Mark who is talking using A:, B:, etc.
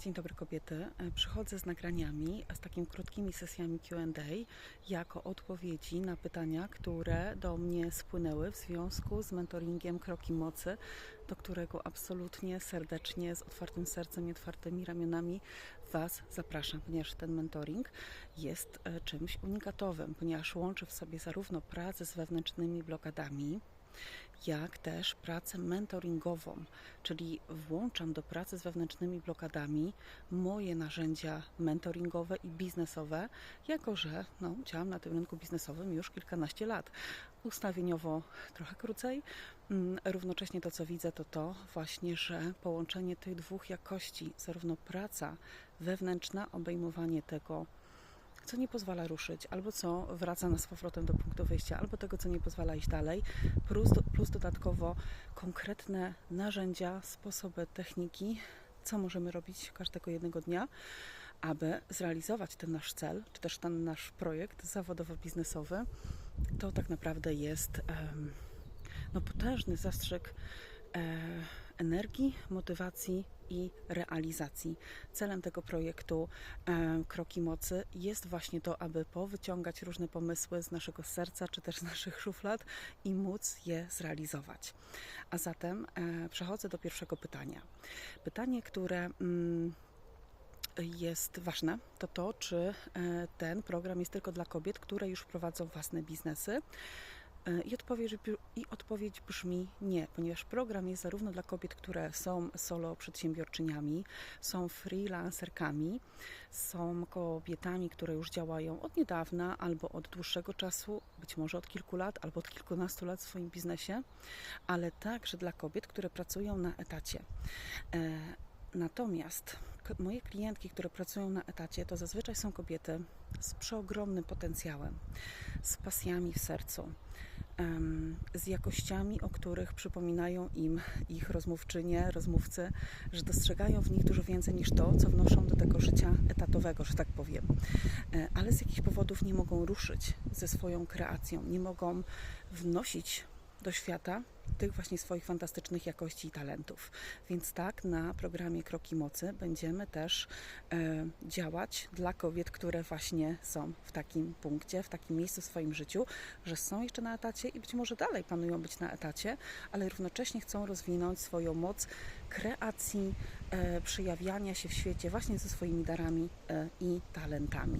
A: Dzień dobry kobiety. E, Przychodzę z nagraniami, z takimi krótkimi sesjami QA jako odpowiedzi na pytania, które do mnie spłynęły w związku z mentoringiem Kroki Mocy, do którego absolutnie serdecznie, z otwartym sercem i otwartymi ramionami Was zapraszam, ponieważ ten mentoring jest e, czymś unikatowym, ponieważ łączy w sobie zarówno pracę z wewnętrznymi blokadami, jak też pracę mentoringową, czyli włączam do pracy z wewnętrznymi blokadami moje narzędzia mentoringowe i biznesowe, jako że no, działam na tym rynku biznesowym już kilkanaście lat. Ustawieniowo trochę krócej. Mm, Równocześnie to, co widzę, to to właśnie, że połączenie tych dwóch jakości, zarówno praca wewnętrzna, obejmowanie tego, co nie pozwala ruszyć, albo co wraca nas powrotem do punktu wyjścia, albo tego, co nie pozwala iść dalej, plus, plus dodatkowo konkretne narzędzia, sposoby, techniki, co możemy robić każdego jednego dnia, aby zrealizować ten nasz cel, czy też ten nasz projekt zawodowo-biznesowy. To tak naprawdę jest no, potężny zastrzyk e, energii, motywacji i realizacji. Celem tego projektu e, Kroki Mocy jest właśnie to, aby powyciągać różne pomysły z naszego serca czy też z naszych szuflad i móc je zrealizować. A zatem e, przechodzę do pierwszego pytania. Pytanie, które. Mm, jest ważne, to to, czy e, ten program jest tylko dla kobiet, które już prowadzą własne biznesy. E, I odpowiedź, I odpowiedź brzmi nie, ponieważ program jest zarówno dla kobiet, które są solo przedsiębiorczyniami, są freelancerkami, są kobietami, które już działają od niedawna albo od dłuższego czasu, być może od kilku lat albo od kilkunastu lat w swoim biznesie, ale także dla kobiet, które pracują na etacie. E, Natomiast moje klientki, które pracują na etacie, to zazwyczaj są kobiety z przeogromnym potencjałem, z pasjami w sercu, z jakościami, o których przypominają im ich rozmówczynie, rozmówcy, że dostrzegają w nich dużo więcej niż to, co wnoszą do tego życia etatowego, że tak powiem. E, Ale z jakichś powodów nie mogą ruszyć ze swoją kreacją, nie mogą wnosić do świata tych właśnie swoich fantastycznych jakości i talentów. Więc tak, na programie Kroki Mocy będziemy też e, działać dla kobiet, które właśnie są w takim punkcie, w takim miejscu w swoim życiu, że są jeszcze na etacie i być może dalej planują być na etacie, ale równocześnie chcą rozwinąć swoją moc kreacji, e, przejawiania się w świecie właśnie ze swoimi darami e, i talentami.